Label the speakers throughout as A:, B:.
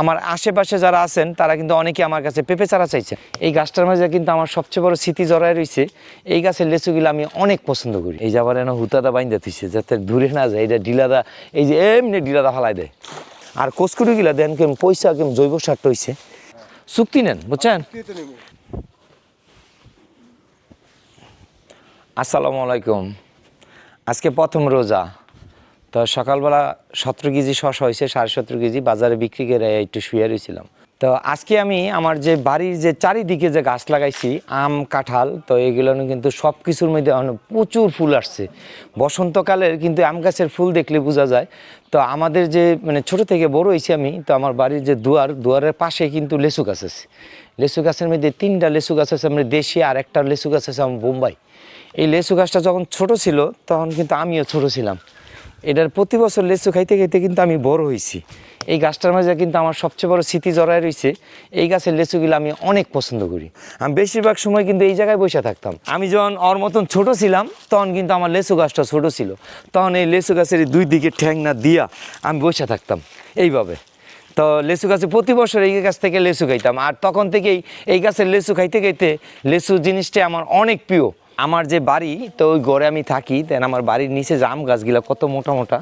A: আমার আশেপাশে যারা আছেন, তারা কিন্তু অনেকে আমার কাছে পেঁপে চারা চাইছে এই গাছটার মাঝে কিন্তু আমার সবচেয়ে বড় স্মৃতি জড়ায় রয়েছে এই গাছের লেচুগুলো আমি অনেক পছন্দ করি। এই যাবার এনে হুতাদা বাইন্দা থইছে, যাতে দূরে না যায়, এটা ডিলাদা, এই যে এমনি ডিলাদা ফালাই দেয়। আর কচকুরিগুলা দেন কেমন পয়সা, কেমন জৈব সারটা হইছে চুক্তি নেন, বুঝছেন? আসসালামু আলাইকুম। আজকে প্রথম রোজা। তো সকালবেলা সতেরো কেজি শশা হয়েছে, সাড়ে সতেরো কেজি, বাজারে বিক্রি করে একটু শুয়ে রয়েছিলাম তো আজকে আমি আমার যে বাড়ির যে চারিদিকে যে গাছ লাগাইছি, আম, কাঁঠাল, তো এগুলো কিন্তু সব কিছুর মধ্যে এখন প্রচুর ফুল আসছে। বসন্তকালের কিন্তু আম গাছের ফুল দেখলে বোঝা যায়। তো আমাদের যে মানে ছোট থেকে বড় হয়েছি আমি, তো আমার বাড়ির যে দুয়ার, দুয়ারের পাশে কিন্তু লেচু গাছ আছে। লেচু গাছের মধ্যে তিনটা লেচু গাছ আছে, আমরা দেশি আর একটা লেচু গাছ আছে, আমার বোম্বাই। এই লেচু গাছটা যখন ছোট ছিল, তখন কিন্তু আমিও ছোট ছিলাম। এটার প্রতি বছর লেচু খাইতে খাইতে কিন্তু আমি বড় হয়েছি এই গাছটার মাঝে কিন্তু আমার সবচেয়ে বড় স্মৃতি জড়ায় রয়েছে এই গাছের লেচুগুলো আমি অনেক পছন্দ করি। আমি বেশিরভাগ সময় কিন্তু এই জায়গায় বসে থাকতাম। আমি যখন ওর মতন ছোট ছিলাম, তখন কিন্তু আমার লেচু গাছটা ছোট ছিল। তখন এই লেচু গাছের দুই দিকে ঠ্যাংনা দিয়া আমি বসে থাকতাম, এইভাবে। তো লেচু গাছে প্রতি বছর এই গাছ থেকে লেচু খাইতাম। আর তখন থেকেই এই গাছের লেচু খাইতে খাইতে লেচু জিনিসটা আমার অনেক প্রিয়। আমার যে বাড়ি, তো ওই গড়ে আমি থাকি দেন আমার বাড়ির নিচে যে আম গাছগুলো কত মোটা মোটা,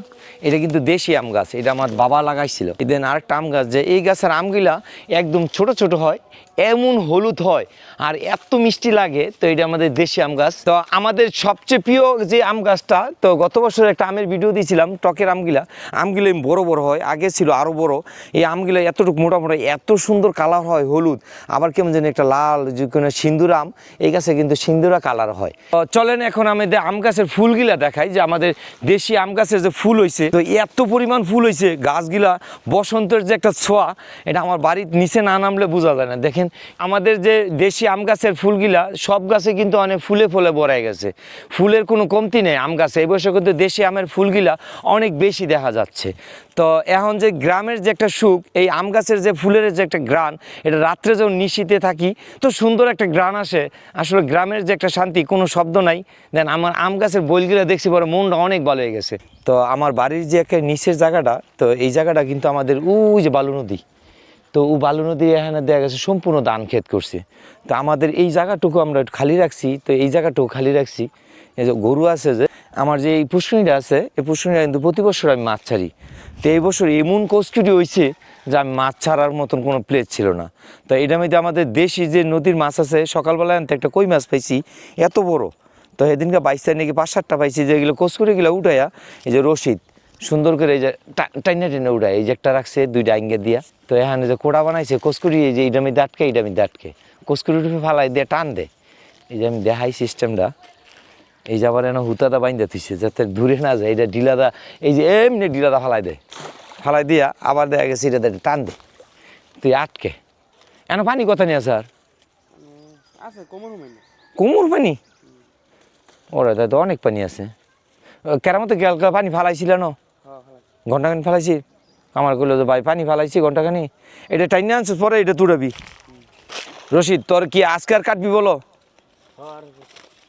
A: এটা কিন্তু দেশি আম গাছ, এটা আমার বাবা লাগাইছিল। দেন আরেকটা আম গাছ যে এই গাছের আমগুলা একদম ছোট ছোট হয় এমন হলুদ হয় আর এত মিষ্টি লাগে, তো এটা আমাদের দেশি আম গাছ। তো আমাদের সবচেয়ে প্রিয় যে আম গাছটা, তো গত বছর একটা আমের ভিডিও দিয়েছিলাম, টকের আমগুলা। আমগুলো বড় বড় হয়, আগে ছিল আরও বড়। এই আমগুলো এতটুকু মোটা মোটা এত সুন্দর কালার হয় হলুদ, আবার কেমন যেন একটা লাল যে কোনো সিন্দুর আম, এই গাছে কিন্তু সিন্দুরা কালার হয়। তো চলেন এখন আমাদের আম গাছের ফুলগুলা দেখাই, যে আমাদের দেশি আম গাছের যে ফুল হয়েছে তো এত পরিমাণ ফুল হয়েছে গাছগুলা বসন্তের যে একটা ছোঁয়া, এটা আমার বাড়ির নিচে না নামলে বোঝা যায় না। দেখেন আমাদের যে দেশি আম গাছের ফুলগুলা, সব গাছে কিন্তু অনেক ফুলে ফুলে ভরাই গেছে। ফুলের কোনো কমতি নেই আম গাছে। এই বছর কিন্তু দেশি আমের ফুলগুলা অনেক বেশি দেখা যাচ্ছে। তো এখন যে গ্রামের যে একটা সুখ, এই আম গাছের যে ফুলের যে একটা গ্রান এটা রাত্রে যখন নিশিতে থাকি, তো সুন্দর একটা গ্রান আসে। আসলে গ্রামের যে একটা শান্তি, কোনো শব্দ নাই। দেন আমার আম গাছের বইগুলো দেখছি পরে মনটা অনেক ভালো হয়ে গেছে। তো আমার বাড়ির যে একটা নিচের জায়গাটা, তো এই জায়গাটা কিন্তু আমাদের উই যে বালু নদী। তো ও বালু নদী এখানে দেখা গেছে সম্পূর্ণ ধান ক্ষেত করছে। তো আমাদের এই জায়গাটুকু আমরা খালি রাখছি, তো এই জায়গাটুকু খালি রাখছি। এই যে গরু আছে যে, আমার যে এই পুষ্করিণীটা আছে, এই পুষ্করিণীটা কিন্তু প্রতি বছর আমি মাছ ছাড়ি। তো এই বছর এমন কষ্টি হয়েছে যে আমি মাছ ছাড়ার মতন কোনো প্লেস ছিল না। তো এটা মধ্যে আমাদের দেশি যে নদীর মাছ আছে সকালবেলায় আনতে একটা কই মাছ পাইছি, এত বড়। তো সেদিনকে বাইশটা নাকি পাঁচ সাতটা পাইছি, যেগুলো কচকুরিগুলো উঠাইয়া, এই যে রশিদ সুন্দর করে এই যে টাইনে টেনে উড়ায় এই যে একটা রাখছে দুইটা আঙ্গে দিয়া। তো এখানে যে কোড়া বানাইছে কস্কুরি এই যে এইটা আমি দাঁটকে এইটা আমি দাঁটকে কস্কুরি উঠে ফালাই দিয়ে টান দে। এই যে আমি দেখাই সিস্টেমটা। এই যে আবার এনে হুতাদা বাইন্দা থইছে যাতে দূরে না যায়। এটা ডিলাদা এই যে এমনি ডিলাদা ফালাই দে। ফালাই দিয়া আবার দেখা গেছে এটা দিয়ে টান দে। তুই আটকে। এন পানি কথা নিয়ে স্যার
B: আছে কোমর
A: পানি। ওরা তো অনেক পানি আছে। কেরামতো গেল পানি ফালাইছিল না? ঘন্টাখানি ফেলাইছি। আমার কইলো তো ভাই পানি ফেলাইছি ঘন্টাখানি এটা টাইনে আনছিস পরে এটা তুড়াবি। রশিদ তোর কি আজকে আর কাটবি বলো?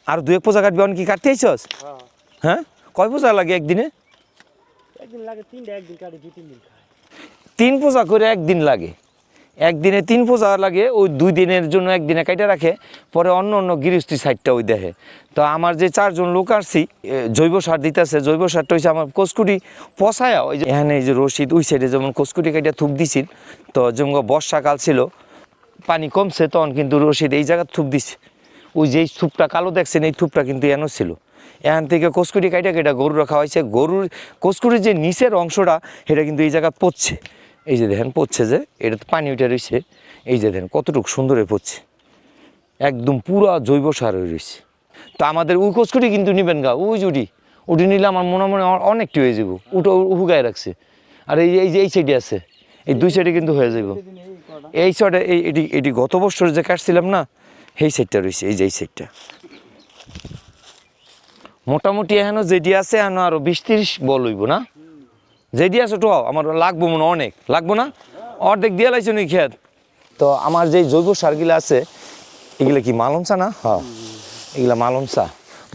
B: আর
A: দু এক পোজা কাটবি অনেক কি কাটতে আইছস?
B: হ্যাঁ?
A: কয় পোজা লাগে একদিনে?
B: একদিন লাগে তিনটা একদিন কাটে তিন দিন
A: তিন পোজা করে একদিন লাগে। একদিনে তিন পোজা লাগে, ওই দুই দিনের জন্য একদিনে কাইটা রাখে, পরে অন্য অন্য গৃহস্থী সাইডটা ওই দেখে। তো আমার যে চারজন লোক আসছি জৈব সার দিতেছে, জৈব সারটা হচ্ছে আমার কসকুটি পচায়া ওই যে এখানে এই যে রশিদ, ওই সাইডে যেমন কসকুটি কাইটা থুপ দিছিল, তো যেমন বর্ষাকাল ছিল, পানি কমছে তখন কিন্তু রশিদ এই জায়গা থুপ দিছে। ওই যেই থুপটা কালো দেখছেন, এই থুপটা কিন্তু এনো ছিল। এখান থেকে কসকুটি কাইটা কেটা গরুরা খাওয়াইছে, গরুর কসকুটির যে নিচের অংশটা, সেটা কিন্তু এই জায়গা পড়ছে এই যে দেখেন, পড়ছে যে, এটা তো পানি উঠে রয়েছে এই যে দেখেন, কতটুকু সুন্দর পড়ছে। একদম পুরা জৈব সার হয়ে রয়েছে তো আমাদের ওই কসকুটি কিন্তু নিবেন গা, ওই যে উঠি। নিলে আমার মনে মনে অনেকটি হয়ে যাব উঠো হুগায় রাখছে। আর এই এই যে, এই সাইডে আছে, এই দুই সাইডে কিন্তু হয়ে যাব
B: এই
A: সাইডে, এই, এটি এটি গত বছর যে কাটছিলাম না, সেই সাইডটা রয়েছে এই যে, এই সাইডটা। মোটামুটি এখনও যেটি আছে, এখনও আরও বিশ তিরিশ বল হইব না? যেটি আছে তো আমার লাগবো মনে অনেক। লাগবো না? অর্ধেক দিয়ে লাইছো নি খেত? তো আমার যে জৈব সারগুলো আছে এগুলো কি মালমসা না? হ্যাঁ। এগুলা মালমসা।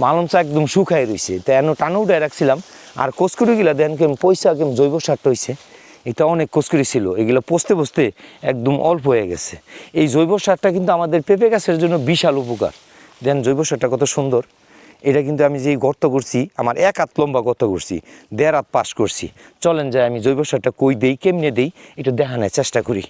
A: মালমসা একদম শুকাই রয়েছে তো এন টানো উঠায় রাখছিলাম। আর কচকুরিগুলা দেন কেমন পয়সা কেমন জৈব সারটা হয়েছে এটা অনেক কচকুরি ছিল। এগুলো পচতে পচতে একদম অল্প হয়ে গেছে। এই জৈব সারটা কিন্তু আমাদের পেঁপে গাছের জন্য বিশাল উপকার। দেন জৈব সারটা কত সুন্দর। এটা কিন্তু আমি যেই গর্ত করছি, আমার এক হাত লম্বা গর্ত করছি, দেড় হাত পাশ করছি। চলেন যায় আমি জৈব সারটা কই দেই, কেমনে দেই, এটা দেখানোর চেষ্টা করি।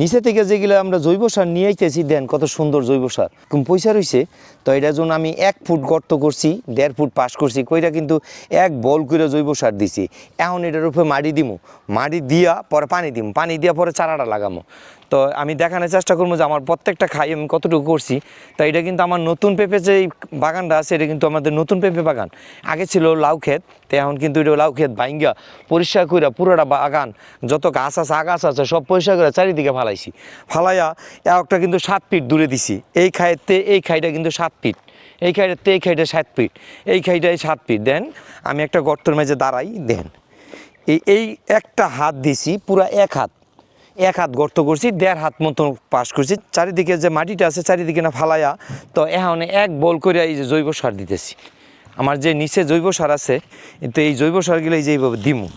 A: নিচে থেকে যেগুলো আমরা জৈব সার নিয়ে আইতেছি, দেন কত সুন্দর জৈব সার। কম পয়সা রয়েছে তো এটা জন্য আমি এক ফুট গর্ত করছি, দেড় ফুট পাশ করছি কইটা কিন্তু এক বল করে জৈব সার দিছি। এখন এটার উপরে মাটি দিমু। মাটি দিয়া পরে পানি দিমু। পানি দিয়া পরে চারাটা লাগামো। তো আমি দেখানোর চেষ্টা করব যে আমার প্রত্যেকটা খাই আমি কতটুকু করছি। তো এটা কিন্তু আমার নতুন পেঁপে যে বাগানটা আছে, এটা কিন্তু আমাদের নতুন পেঁপে বাগান। আগে ছিল লাউ ক্ষেত, তো এখন কিন্তু এটা লাউ ক্ষেত ভাঙ্গা পরিষ্কার করে পুরোটা বাগান, যত গাছ আছে, আগাছ আছে, সব পরিষ্কার করে চারিদিকে ফালাইছি। ফালাইয়া একটা কিন্তু সাত ফিট দূরে দিছি। এই খাইতে, এই খাইটা কিন্তু সাত ফিট। এই খাইটাতে, এই খাইটা সাত ফিট। এই খাইটাই সাত ফিট। দেন আমি একটা গর্তের মাঝে দাঁড়াই, দেন। এই এই একটা হাত দিছি, পুরা এক হাত। এক হাত গর্ত করছি, দেড় হাত মতন পাস করছি। চারিদিকে যে মাটিটা আছে, চারিদিকে না ফালাইয়া তো এখন এক বল করে এই যে জৈব সার দিতেছি। আমার যে নিচে জৈব সার আছে, তো এই জৈব সারগুলো এই যে এইভাবে দিমু।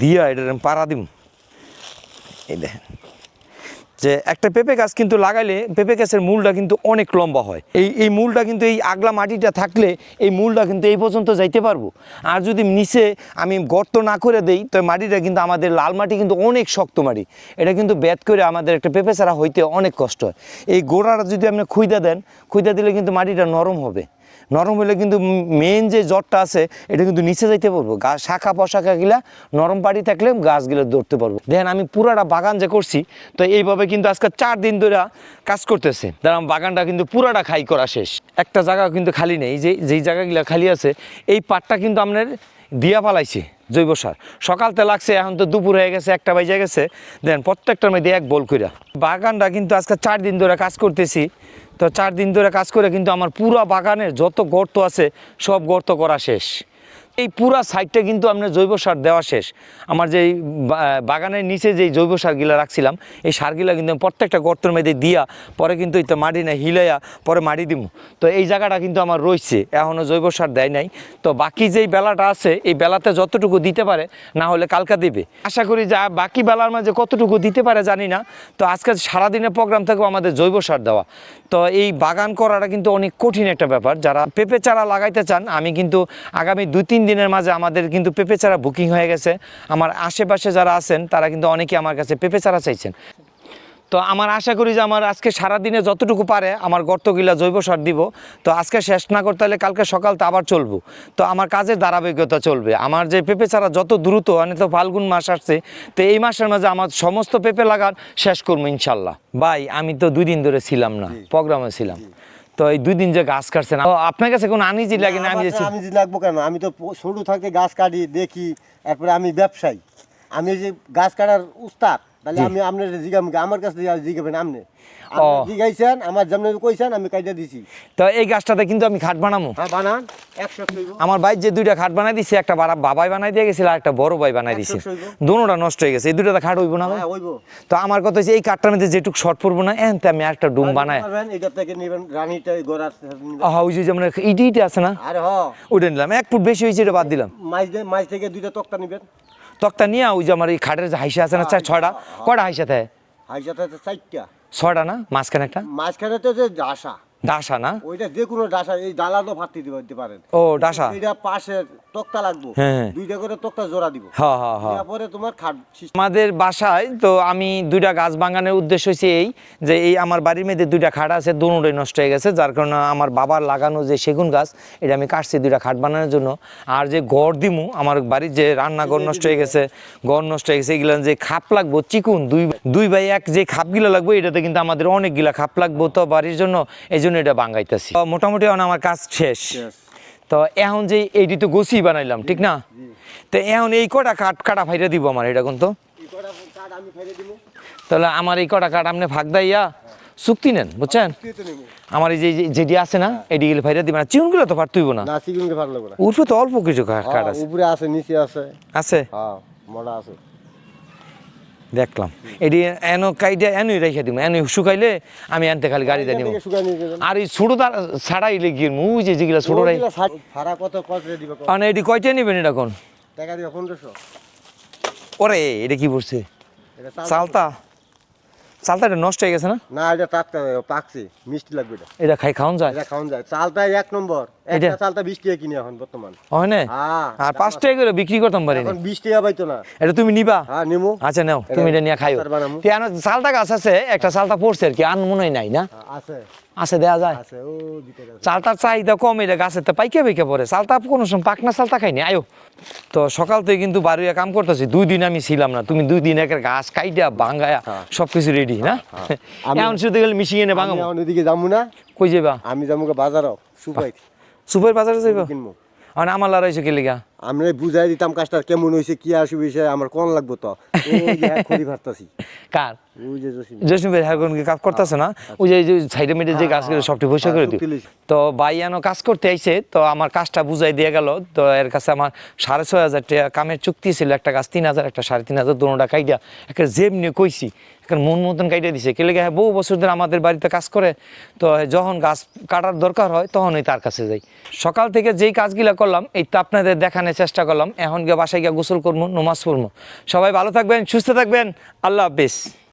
A: দিয়া এটা পাড়া দিমু। এই দেখেন। যে একটা পেঁপে গাছ কিন্তু লাগাইলে পেঁপে গাছের মূলটা কিন্তু অনেক লম্বা হয়। এই এই মূলটা কিন্তু এই আগলা মাটিটা থাকলে এই মূলটা কিন্তু এই পর্যন্ত যাইতে পারব। আর যদি নিচে আমি গর্ত না করে দেই, তো মাটিটা কিন্তু আমাদের লাল মাটি কিন্তু অনেক শক্ত মাটি। এটা কিন্তু ব্যাত করে আমাদের একটা পেঁপে ছাড়া হইতে অনেক কষ্ট হয়। এই গোড়াটা যদি আপনি খুইদা দেন, খুইদা দিলে কিন্তু মাটিটা নরম হবে। নরম হলে কিন্তু মেন যে জ্বরটা আছে, এটা কিন্তু নিচে যাইতে পারব। গাছ শাখা পশাখা গিলা নরম পাড়ি থাকলে গাছগুলো ধরতে পারব। দেখেন আমি পুরাটা বাগান যে করছি, তো এইভাবে কিন্তু আজকে চার দিন ধরে কাজ করতেছে। দেখ বাগানটা কিন্তু পুরাটা খাই করা শেষ। একটা জায়গা কিন্তু খালি নেই। যে, যেই জায়গাগুলো খালি আছে, এই পাটটা কিন্তু আপনার দিয়া পালাইছে। জৈব সার। সকালতে লাগছে, এখন তো দুপুর হয়ে গেছে, একটা বাজে গেছে। দেন প্রত্যেকটার মধ্যে এক বল কইরা। বাগানটা কিন্তু আজকে চার দিন ধরে কাজ করতেছি। তো চার দিন ধরে কাজ করে কিন্তু আমার পুরো বাগানের যত গর্ত আছে, সব গর্ত করা শেষ। এই পুরা সাইডটা কিন্তু আপনার জৈব সার দেওয়া শেষ। আমার যে বাগানের নিচে যেই জৈব সারগুলা রাখছিলাম, এই সারগুলা কিন্তু আমি প্রত্যেকটা গর্তের মধ্যে দিয়া, পরে কিন্তু এটা মাটি না হিলাইয়া পরে মাটি দিব তো এই জায়গাটা কিন্তু আমার রয়েছে এখনও জৈব সার দেয় নাই। তো বাকি যেই বেলাটা আছে, এই বেলাতে যতটুকু দিতে পারে, না হলে কালকা দিবে। আশা করি যা বাকি বেলার মাঝে কতটুকু দিতে পারে জানি না। তো আজকে সারাদিনের প্রোগ্রাম থেকেও আমাদের জৈব সার দেওয়া। তো এই বাগান করাটা কিন্তু অনেক কঠিন একটা ব্যাপার। যারা পেঁপে চারা লাগাইতে চান, আমি কিন্তু আগামী দুই তিন দিনের মাঝে আমাদের কিন্তু পেঁপে চারা বুকিং হয়ে গেছে। আমার আশেপাশে যারা আছেন তারা কিন্তু অনেকে আমার কাছে পেঁপে চারা চাইছেন। তো আমার আশা করি যে আমার আজকে সারাদিনে যতটুকু পারে আমার গর্তগুলা জৈব সার দিব। তো আজকে শেষ না করতে হলে কালকে সকাল সকালতে আবার চলবো। তো আমার কাজের ধারাবাহিকতা চলবে। আমার যে পেঁপে চারা যত দ্রুত মানে তো ফাল্গুন মাস আসছে তো এই মাসের মাঝে আমার সমস্ত পেঁপে লাগান শেষ করব ইনশাল্লাহ। ভাই আমি তো দুই দিন ধরে ছিলাম না প্রোগ্রামে ছিলাম। তো এই দুই দিন যে গাছ কাটছে না আপনার কাছে কোনো আনিজি লাগে না আমি
C: লাগবো কেন? আমি তো থাকে থেকে গাছ কাটি দেখি তারপরে আমি ব্যবসায়ী। আমি যে গাছ কাটার উস্তাদ তাহলে আমি আপনার জিগাম আমার কাছে জিগা- জিগাবেন আপনি। জিগাইছেন আমার যেমন কইছেন আমি কাইটা দিছি।
A: তো এই গাছটাতে কিন্তু আমি খাট বানাবো
C: হ্যাঁ বানান
A: আমার ভাই যে দুইটা খাট বানাই দিছে একটা বাবাই বানাই দিয়ে গেছিল আর একটা বড় ভাই বানাই দিছে।
C: হইবো।
A: দুটোটা নষ্ট হয়ে গেছে এই দুটোটা খাট হইব না
C: হ্যাঁ ওইব
A: তো আমার কথা হচ্ছে এই কাঠটার মধ্যে যেটুকু শর্ট পড়ব না এনতে আমি একটা ডুম বানাই।
C: এটা থেকে নেবেন রানীটা গোড়ার
A: হ্যাঁ ওই যে যেমন ইটি আছে না?
C: আরে হ।
A: ওটা নিলাম এক ফুট বেশি হয়েছে এটা বাদ দিলাম।
C: মাছ মাছ থেকে দুইটা তক্তা নেবেন।
A: তক্তা নিয়ে ওই যে আমার এই খাটের যে হাইসা আছে না চার ছয়টা কটা হাইসা থাকে?
C: হাইসাতে চারটা।
A: ছয়টা না? মাঝখানে একটা?
C: মাঝখানে তো যে ডাসা
A: ডাসা না?
C: ওইটা যে কোনো ডাসা এই ডালা তো ফাটি দিতে পারেন।
A: ও ডাসা?
C: এইটা পাশে তক্তা লাগবো।
A: হ্যাঁ, হ্যাঁ।
C: দুইটা করে তক্তা জোড়া দিব।
A: হ্যাঁ হ্যাঁ হ্যাঁ।
C: তারপরে তোমার খাট
A: আমাদের বাসায় তো আমি দুইটা গাছ বাগানের উদ্দেশ্য হচ্ছে এই যে এই আমার বাড়ির মধ্যে দুইটা খাট আছে দুটোই নষ্ট হয়ে গেছে যার কারণে আমার বাবার লাগানো যে সেগুন গাছ এটা আমি কাটছি দুইটা খাট বানানোর জন্য। আর যে গড় দিমু আমার বাড়ির যে রান্নাঘর নষ্ট হয়ে গেছে গড় নষ্ট হয়ে গেছে এগুলো যে খাপ লাগবো চিকুন দুই দুই বাই এক যে খাপগুলো লাগবে এটাতে কিন্তু আমাদের অনেকগুলা খাপ লাগবো তো বাড়ির জন্য। এই জন্য এটা বাঙ্গাইতেছি। মোটামুটি এখন আমার কাজ শেষ। তো এখন যে এইটি তো গোসি বানাইলাম ঠিক না? তো এখন এই কটা কাঠ কাটা ফাইটা দিব আমার এটা কিন্তু
C: দিব।
A: তাহলে আমার এই কটা কাঠ আপনি ফাঁক দাইয়া চুক্তি নেন বুঝছেন? আমার এই যে যেটি আছে না এটি গেলে ফাইটা দিবেন। না চিউনগুলো তো ফাট তুইব না?
C: না
A: তো অল্প কিছু কাঠ কাঠ আছে।
C: উপরে আছে নিচে আছে।
A: আছে?
C: হ্যাঁ মোটা আছে।
A: দেখলাম। এটি এন কাইটা এনই রেখে দিব এন শুকাইলে আমি এনতে খালি গাড়িতে নিব
C: এখান
A: আর এই ছোটো তার লেগে গিয়ে মুই যে যেগুলো ছোটো রাই
C: ভাড়া কত কত দিবে
A: মানে এটি কয়টা নেবেন এটা কোন?
C: টাকা দিবে পনেরোশো।
A: ওরে এটা কি
C: এটা
A: চালতা? চালতা এটা নষ্ট হয়ে গেছে না?
C: না এটা টাটকা পাকছে মিষ্টি লাগবে এটা।
A: এটা খাই খাওন যায়?
C: এটা খাওন যায়। চালটা এক নম্বর।
A: এটা?
C: চালটা বিশ টাকা কিনে এখন বর্তমান।
A: হয় না
C: হ্যাঁ
A: আর পাঁচ টাকা করে বিক্রি করতাম পারি
C: এখন বিশ টাকা পাইতো না।
A: এটা তুমি নিবা?
C: হ্যাঁ নিমু।
A: আচ্ছা নাও তুমি এটা নিয়ে খাইও।
C: আচার
A: চালটা গাছ আছে একটা চালটা পড়ছে আর কি আন মনে হয় নাই না?
C: হ্যাঁ, আছে।
A: আছে দেয়া যায়। চালতার চাহিদা কম এটা গাছের তো পাইকে পাইকে পড়ে। চালতা কোনো সময় পাকনা চালতা খাইনি আয়ো। তো সকাল থেকে কিন্তু বাড়িয়া কাম করতেছি দুই দিন আমি ছিলাম না। তুমি দুই দিন একের গাছ কাইটা ভাঙ্গায়া সব কিছু রেডি না?
C: আমি-
A: এখন শুধু গেলে মিশিয়ে এনে ভাঙাবো।
C: ওইদিকে যাব না।
A: কই যাবা
C: আমি যাব বাজারও সুপাই।
A: সুপার বাজারে যাইবা? আর আমার লড়াইছো কে লিগা?
C: আমরা বুঝাই দিতাম কাজটা কেমন হয়েছে কি আসবে আমার কোন লাগবো তো? হ্যাঁ খড়ি ভারতাছি।
A: কার?
C: জসিম
A: জসিম ভাই হ্যাঁ কাজ করতেছে না? ওই যে সাইডে মিডে যে কাজ করে সবটি পয়সা করে
C: হ্যাঁ,
A: দিই। তো ভাইয়ানো কাজ করতে আইছে তো আমার কাজটা বুঝাই দিয়ে গেল। তো এর কাছে আমার সাড়ে ছয় হাজার টাকা কামের চুক্তি ছিল একটা কাজ তিন হাজার একটা সাড়ে তিন হাজার দুটা কাইটা একটা জেব নিয়ে কইছি এখন মন মতন কাইটা দিছে। কেলে হ্যাঁ বহু বছর ধরে আমাদের বাড়িতে কাজ করে তো যখন গাছ কাটার দরকার হয় তখনই তার কাছে যাই। সকাল থেকে যেই কাজগুলো করলাম এই তো আপনাদের দেখানোর চেষ্টা করলাম এখন গিয়ে বাসায় গিয়ে গোসল করব নমাজ পড়ব। সবাই ভালো থাকবেন সুস্থ থাকবেন আল্লাহ হাফিজ।